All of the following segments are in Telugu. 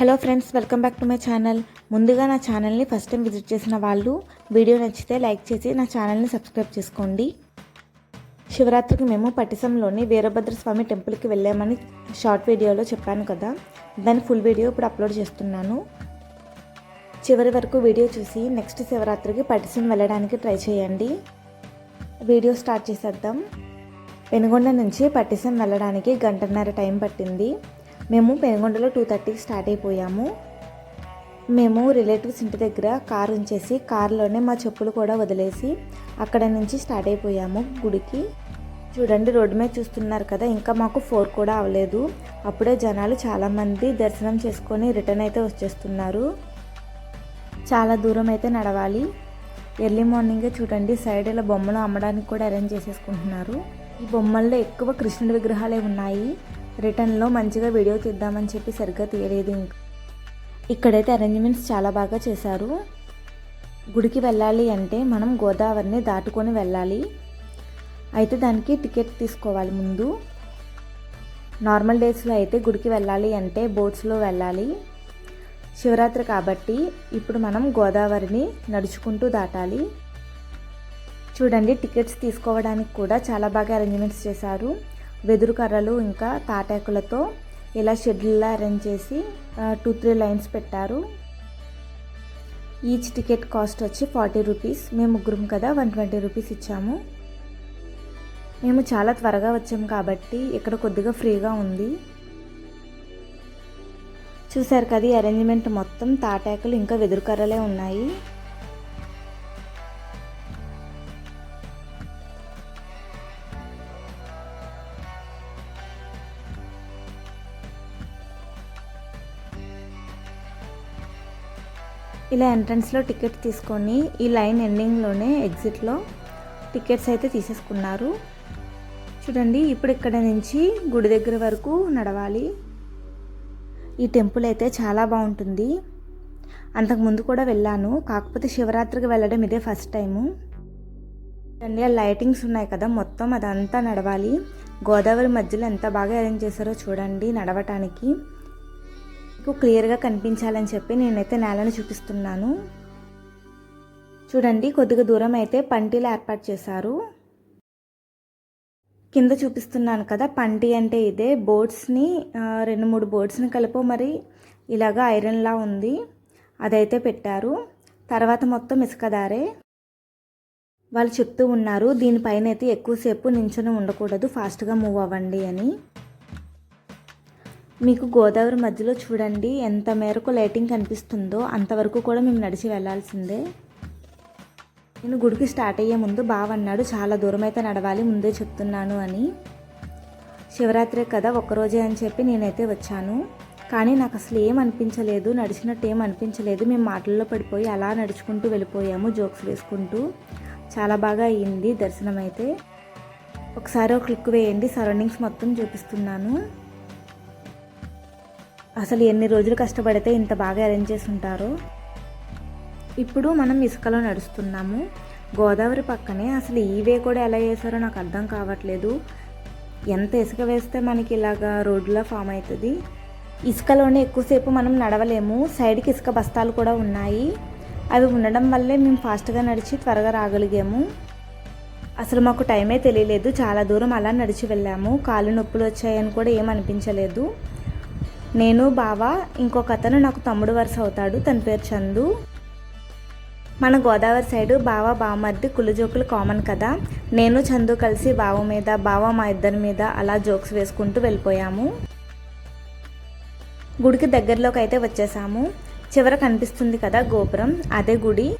Hello friends welcome back to my channel ముందుగా నా ఛానల్ని ఫస్ట్ టైం విజిట్ చేసిన వాళ్ళు వీడియో నచ్చితే లైక్ చేసి నా ఛానల్ని సబ్స్క్రైబ్ చేసుకోండి. శివరాత్రికి మేము పట్టిసంలోని వీరభద్ర స్వామి టెంపుల్కి వెళ్ళామని షార్ట్ వీడియోలో చెప్పాను కదా. దాని ఫుల్ వీడియో ఇప్పుడు అప్లోడ్ చేస్తున్నాను. చివరి వరకు వీడియో చూసి నెక్స్ట్ శివరాత్రికి పట్టిసం వెళ్ళడానికి ట్రై చేయండి. వీడియో స్టార్ట్ చేసేద్దాం. పెనుగొండ నుంచి పట్టిసం వెళ్ళడానికి గంటన్నర టైం పట్టింది. మేము పెనుగొండలో టూ థర్టీకి స్టార్ట్ అయిపోయాము. మేము రిలేటివ్స్ ఇంటి దగ్గర కార్ ఉంచేసి కార్లోనే మా చెప్పులు కూడా వదిలేసి అక్కడ నుంచి స్టార్ట్ అయిపోయాము గుడికి. చూడండి రోడ్డు మీద చూస్తున్నారు కదా ఇంకా మాకు ఫోర్ కూడా అవ్వలేదు. అప్పుడే జనాలు చాలామంది దర్శనం చేసుకొని రిటర్న్ అయితే వచ్చేస్తున్నారు. చాలా దూరం అయితే నడవాలి. ఎర్లీ మార్నింగే చూడండి సైడ్ ఇలా బొమ్మలు అమ్మడానికి కూడా అరేంజ్ చేసేసుకుంటున్నారు. ఈ బొమ్మల్లో ఎక్కువ కృష్ణుడి విగ్రహాలే ఉన్నాయి. రిటర్న్లో మంచిగా వీడియో తీద్దామని చెప్పి సరిగ్గా తీయలేదు ఇంకా. ఇక్కడైతే అరేంజ్మెంట్స్ చాలా బాగా చేశారు. గుడికి వెళ్ళాలి అంటే మనం గోదావరిని దాటుకొని వెళ్ళాలి. అయితే దానికి టికెట్ తీసుకోవాలి ముందు. నార్మల్ డేస్లో అయితే గుడికి వెళ్ళాలి అంటే బోట్స్లో వెళ్ళాలి. శివరాత్రి కాబట్టి ఇప్పుడు మనం గోదావరిని నడుచుకుంటూ దాటాలి. చూడండి టికెట్స్ తీసుకోవడానికి కూడా చాలా బాగా అరేంజ్మెంట్స్ చేశారు. వెదురు కర్రలు ఇంకా తాటాకులతో ఇలా షెడ్యూల్లా అరేంజ్ చేసి టూ త్రీ లైన్స్ పెట్టారు. ఈచ్ టికెట్ కాస్ట్ వచ్చి ఫార్టీ రూపీస్ మేము ముగ్గురం కదా వన్ ట్వంటీ రూపీస్ ఇచ్చాము. మేము చాలా త్వరగా వచ్చాము కాబట్టి ఇక్కడ కొద్దిగా ఫ్రీగా ఉంది. చూసారు కదా ఈ అరేంజ్మెంట్ మొత్తం తాటాకులు ఇంకా వెదురు కర్రలే ఉన్నాయి. ఇలా ఎంట్రన్స్లో టికెట్ తీసుకొని ఈ లైన్ ఎండింగ్లోనే ఎగ్జిట్లో టికెట్స్ అయితే తీసేసుకున్నారు. చూడండి ఇప్పుడు ఇక్కడ నుంచి గుడి దగ్గర వరకు నడవాలి. ఈ టెంపుల్ అయితే చాలా బాగుంటుంది. అంతకుముందు కూడా వెళ్ళాను కాకపోతే శివరాత్రికి వెళ్ళడం ఇదే ఫస్ట్ టైము. చూడండి ఆ లైటింగ్స్ ఉన్నాయి కదా మొత్తం అదంతా నడవాలి. గోదావరి మధ్యలో ఎంత బాగా అరేంజ్ చేశారో చూడండి నడవటానికి. మీకు క్లియర్గా కనిపించాలని చెప్పి నేనైతే నేలను చూపిస్తున్నాను. చూడండి కొద్దిగా దూరం అయితే పంటీలు ఏర్పాటు చేశారు. కింద చూపిస్తున్నాను కదా పంటి అంటే ఇదే. బోట్స్ని రెండు మూడు బోట్స్ని కలుపు మరి ఇలాగా ఐరన్లా ఉంది. అదైతే పెట్టారు. తర్వాత మొత్తం ఇసుకదారే వాళ్ళు చెప్తూ ఉన్నారు దీనిపైన అయితే ఎక్కువసేపు నించొని ఉండకూడదు ఫాస్ట్గా మూవ్ అవ్వండి అని. మీకు గోదావరి మధ్యలో చూడండి ఎంత మేరకు లైటింగ్ కనిపిస్తుందో అంతవరకు కూడా మేము నడిచి వెళ్ళాల్సిందే. నేను గుడికి స్టార్ట్ అయ్యే ముందు బావ అన్నాడు చాలా దూరం అయితే నడవాలి ముందే చెప్తున్నాను అని. శివరాత్రి కదా ఒక్కరోజే అని చెప్పి నేనైతే వచ్చాను. కానీ నాకు అసలు ఏం అనిపించలేదు నడిచినట్టు ఏం అనిపించలేదు. మేము మాటల్లో పడిపోయి అలా నడుచుకుంటూ వెళ్ళిపోయాము జోక్స్ వేసుకుంటూ. చాలా బాగా అయ్యింది దర్శనం అయితే ఒకసారి ఒక క్లిక్ వేయండి సరౌండింగ్స్ మొత్తం చూపిస్తున్నాను. అసలు ఎన్ని రోజులు కష్టపడితే ఇంత బాగా అరేంజ్ చేసి ఉంటారో ఇప్పుడు మనం ఇసుకలో నడుస్తున్నాము. గోదావరి పక్కనే అసలు ఈ వే కూడా ఎలా చేశారో నాకు అర్థం కావట్లేదు. ఎంత ఇసుక వేస్తే మనకి ఇలాగా రోడ్లా ఫామ్ అవుతుంది? ఇసుకలోనే ఎక్కువసేపు మనం నడవలేము. సైడ్కి ఇసుక బస్తాలు కూడా ఉన్నాయి. అవి ఉండడం వల్లే మేము ఫాస్ట్గా నడిచి త్వరగా రాగలిగాము. అసలు మాకు టైమే తెలియలేదు. చాలా దూరం అలా నడిచి వెళ్ళాము. కాళ్ళు నొప్పులు వచ్చాయని కూడా ఏం అనిపించలేదు. నేను బావ ఇంకొక అతను నాకు తమ్ముడు వరుస అవుతాడు. తన పేరు చందు. మన గోదావరి సైడు బావ బావమర్ది కుళ్ళు జోకులు కామన్ కదా. నేను చందు కలిసి బావ మీద బావ మా ఇద్దరి మీద అలా జోక్స్ వేసుకుంటూ వెళ్ళిపోయాము. గుడికి దగ్గరలోకి అయితే వచ్చేసాము. చివర కనిపిస్తుంది కదా గోపురం అదే గుడి.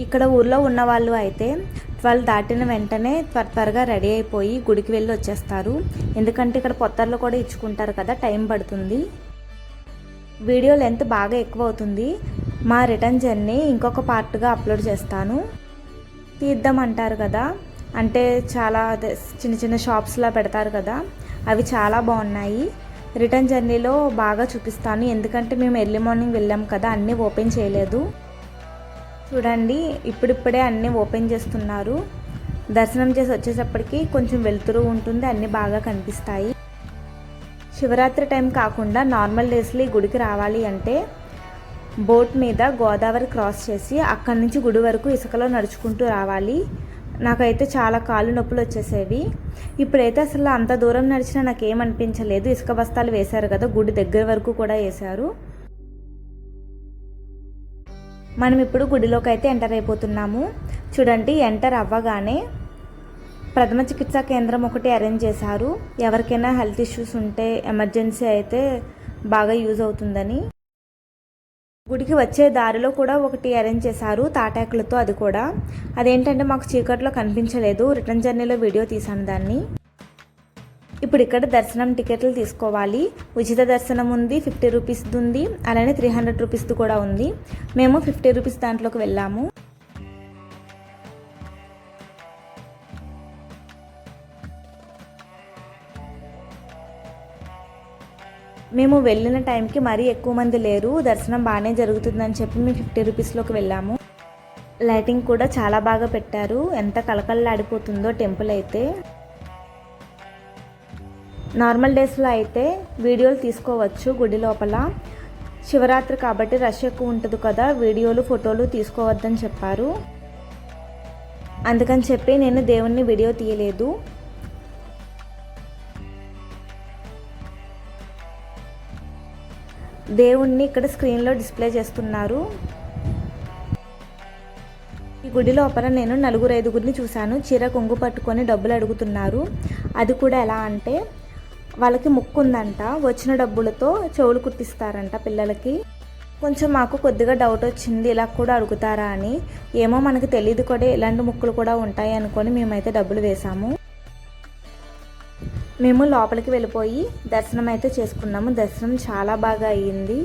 ఇక్కడ ఊర్లో ఉన్న వాళ్ళు అయితే ట్వెల్వ్ దాటిన వెంటనే త్వర త్వరగా రెడీ అయిపోయి గుడికి వెళ్ళి వచ్చేస్తారు. ఎందుకంటే ఇక్కడ పొత్తర్లు కూడా ఇచ్చుకుంటారు కదా టైం పడుతుంది. వీడియో లెంత్ బాగా ఎక్కువ అవుతుంది. మా రిటర్న్ జర్నీ ఇంకొక పార్ట్గా అప్లోడ్ చేస్తాను. తీద్దామంటారు కదా. అంటే చాలా అదే చిన్న చిన్న షాప్స్లా పెడతారు కదా. అవి చాలా బాగున్నాయి. రిటర్న్ జర్నీలో బాగా చూపిస్తాను. ఎందుకంటే మేము ఎర్లీ మార్నింగ్ వెళ్ళాం కదా అన్నీ ఓపెన్ చేయలేదు. చూడండి ఇప్పుడిప్పుడే అన్నీ ఓపెన్ చేస్తున్నారు. దర్శనం చేసి వచ్చేటప్పటికి కొంచెం వెలుతురు ఉంటుంది అన్నీ బాగా కనిపిస్తాయి. శివరాత్రి టైం కాకుండా నార్మల్ డేస్లో ఈ గుడికి రావాలి అంటే బోట్ మీద గోదావరి క్రాస్ చేసి అక్కడి నుంచి గుడి వరకు ఇసుకలో నడుచుకుంటూ రావాలి. నాకైతే చాలా కాళ్ళు నొప్పులు వచ్చేసేవి. ఇప్పుడైతే అసలు అంత దూరం నడిచినా నాకు ఏమనిపించలేదు ఇసుక బస్తాలు వేశారు కదా గుడి దగ్గర వరకు కూడా వేశారు. మనం ఇప్పుడు గుడిలోకి అయితే ఎంటర్ అయిపోతున్నాము. చూడండి ఎంటర్ అవ్వగానే ప్రథమ చికిత్సా కేంద్రం ఒకటి అరేంజ్ చేశారు. ఎవరికైనా హెల్త్ ఇష్యూస్ ఉంటే ఎమర్జెన్సీ అయితే బాగా యూజ్ అవుతుందని. గుడికి వచ్చే దారిలో కూడా ఒకటి అరేంజ్ చేశారు తాటాకులతో అది కూడా. అదేంటంటే మాకు చీకట్లో కనిపించలేదు. రిటర్న్ జర్నీలో వీడియో తీసాను దాన్ని. ఇప్పుడు ఇక్కడ దర్శనం టికెట్లు తీసుకోవాలి. ఉచిత దర్శనం ఉంది ఫిఫ్టీ రూపీస్ది ఉంది అలానే త్రీ హండ్రెడ్ రూపీస్ది కూడా ఉంది. మేము ఫిఫ్టీ రూపీస్ దాంట్లోకి వెళ్ళాము. మేము వెళ్ళిన టైంకి మరీ ఎక్కువ మంది లేరు. దర్శనం బాగానే జరుగుతుందని చెప్పి మేము ఫిఫ్టీ రూపీస్లోకి వెళ్ళాము. లైటింగ్ కూడా చాలా బాగా పెట్టారు. ఎంత కలకల్లాడిపోతుందో టెంపుల్ అయితే. నార్మల్ డేస్లో అయితే వీడియోలు తీసుకోవచ్చు గుడి లోపల. శివరాత్రి కాబట్టి రష్ ఎక్కువ ఉంటుంది కదా వీడియోలు ఫోటోలు తీసుకోవద్దని చెప్పారు. అందుకని చెప్పి నేను దేవుణ్ణి వీడియో తీయలేదు. దేవుణ్ణి ఇక్కడ స్క్రీన్లో డిస్ప్లే చేస్తున్నారు. ఈ గుడి లోపల నేను నలుగురు ఐదుగురిని చూశాను. చీర కొంగు పట్టుకొని డబ్బులు అడుగుతున్నారు. అది కూడా ఎలా అంటే వాళ్ళకి ముక్కు ఉందంట వచ్చిన డబ్బులతో చెవులు కుట్టిస్తారంట పిల్లలకి. కొంచెం మాకు కొద్దిగా డౌట్ వచ్చింది ఇలా కూడా అడుగుతారా అని. ఏమో మనకు తెలియదు కూడా ఇలాంటి ముక్కులు కూడా ఉంటాయి అనుకొని మేమైతే డబ్బులు వేసాము మేము లోపలికి వెళ్ళిపోయి దర్శనం అయితే చేసుకున్నాము. దర్శనం చాలా బాగా అయ్యింది.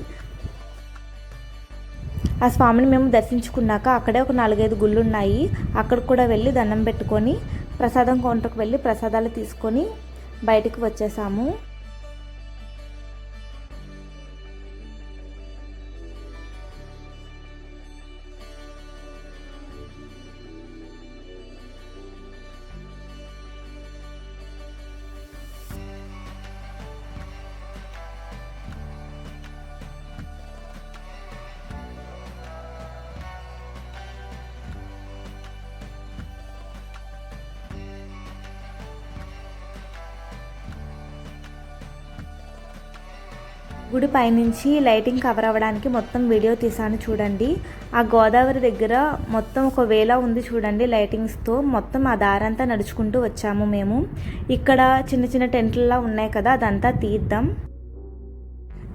ఆ స్వామిని మేము దర్శించుకున్నాక అక్కడే ఒక నాలుగైదు గుళ్ళు ఉన్నాయి అక్కడ కూడా వెళ్ళి దండం పెట్టుకొని ప్రసాదం కౌంటర్కి వెళ్ళి ప్రసాదాలు తీసుకొని బయటకు వచ్చేసాము. గుడి పైనుంచి లైటింగ్ కవర్ అవ్వడానికి మొత్తం వీడియో తీసాను చూడండి. ఆ గోదావరి దగ్గర మొత్తం ఒక వేల ఉంది చూడండి లైటింగ్స్తో మొత్తం ఆ దారంతా నడుచుకుంటూ వచ్చాము మేము. ఇక్కడ చిన్న చిన్న టెంట్లలా ఉన్నాయి కదా అదంతా తీద్దాం.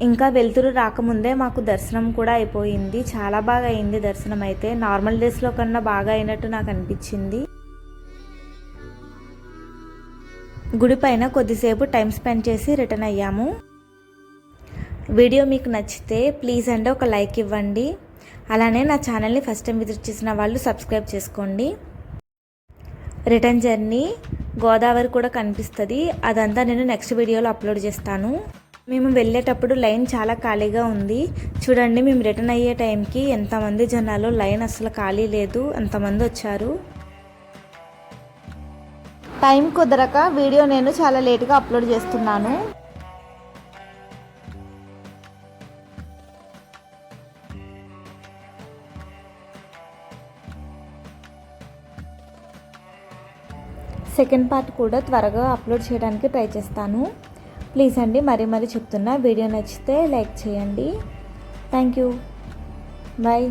ఇంకా వెలుతురు రాకముందే మాకు దర్శనం కూడా అయిపోయింది. చాలా బాగా అయింది దర్శనం అయితే. నార్మల్ డేస్లో కన్నా బాగా అయినట్టు నాకు అనిపించింది. గుడి పైన కొద్దిసేపు టైం స్పెండ్ చేసి రిటర్న్ అయ్యాము. వీడియో మీకు నచ్చితే ప్లీజ్ అండి ఒక లైక్ ఇవ్వండి. అలానే నా ఛానల్ని ఫస్ట్ టైం విజిట్ చేసిన వాళ్ళు సబ్స్క్రైబ్ చేసుకోండి. రిటర్న్ జర్నీ గోదావరి కూడా కనిపిస్తుంది. అదంతా నేను నెక్స్ట్ వీడియోలో అప్లోడ్ చేస్తాను. మేము వెళ్ళేటప్పుడు లైన్ చాలా ఖాళీగా ఉంది. చూడండి మేము రిటర్న్ అయ్యే టైంకి ఎంతమంది జనాలు? లైన్ అసలు ఖాళీ లేదు. ఎంతమంది వచ్చారు? టైం కుదరక వీడియో నేను చాలా లేట్గా అప్లోడ్ చేస్తున్నాను. సెకండ్ పార్ట్ కూడా త్వరగా అప్లోడ్ చేయడానికి ట్రై చేస్తాను. ప్లీజ్ అండి మరీ మరీ చెప్తున్నా. వీడియో నచ్చితే లైక్ చేయండి. Thank you. బాయ్.